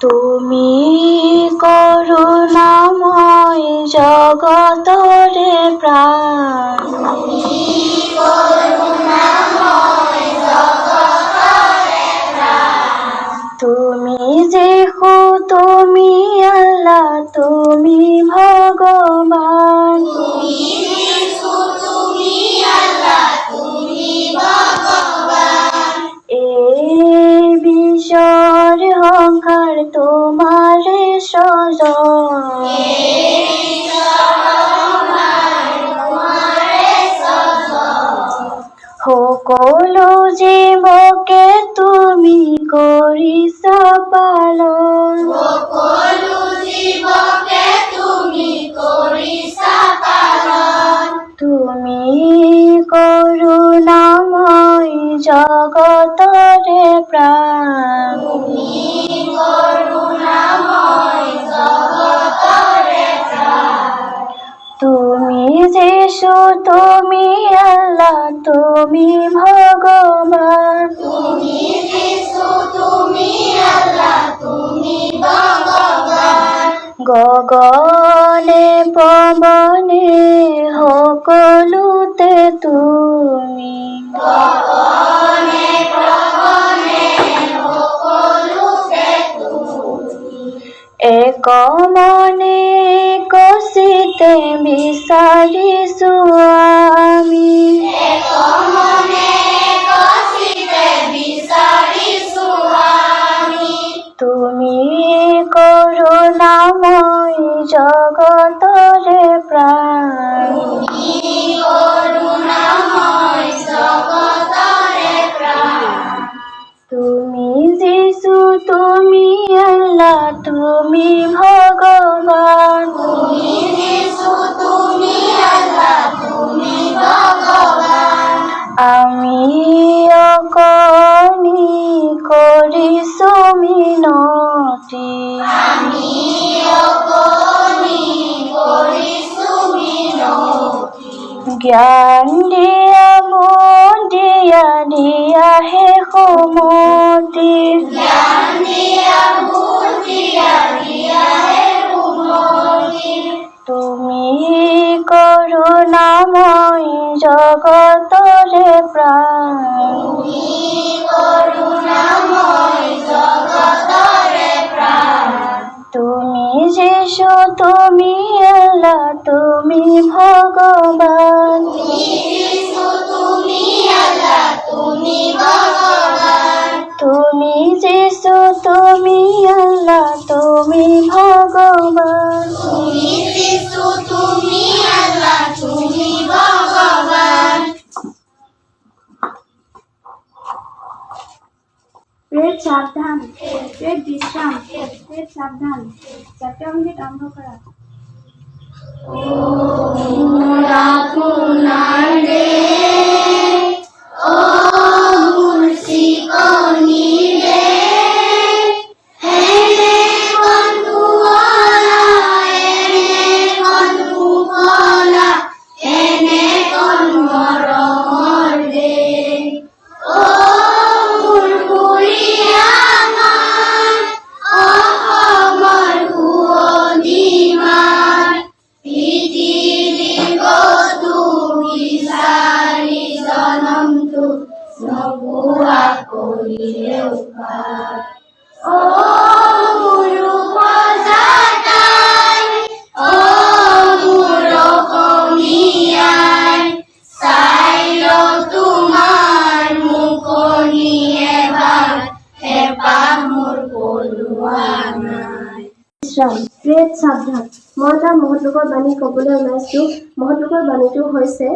তুমি করুণাময় জগতরে প্রাণ। সকলো জীৱকে তুমি কৰিছা পালন। তুমি যিশু তুমি আল্লাহ তুমি ভগবান। গগনে পবনে সকলোতে তুমি। এক মনে તે વિસારીશું জ্ঞান দিয়া মন দিয়া দিয়া হে সমতি তুমি করুণাময় জগতরে প্রাণ। যিশু তুমি আল্লাহ তুমি ভগবান। তুমি যিশু তুমি আল্লাহ তুমি ভগবান। পেট সাবধান পেট বিশ্রাম পেট সাবধান চারটে অঙ্গিত আরম্ভ করা বিশ্ৰাম পেট সাৱধান মই এটা মহৎলোকৰ বাণী ক'বলৈ ওলাইছোঁ। মহৎলোকৰ বাণীটো হৈছে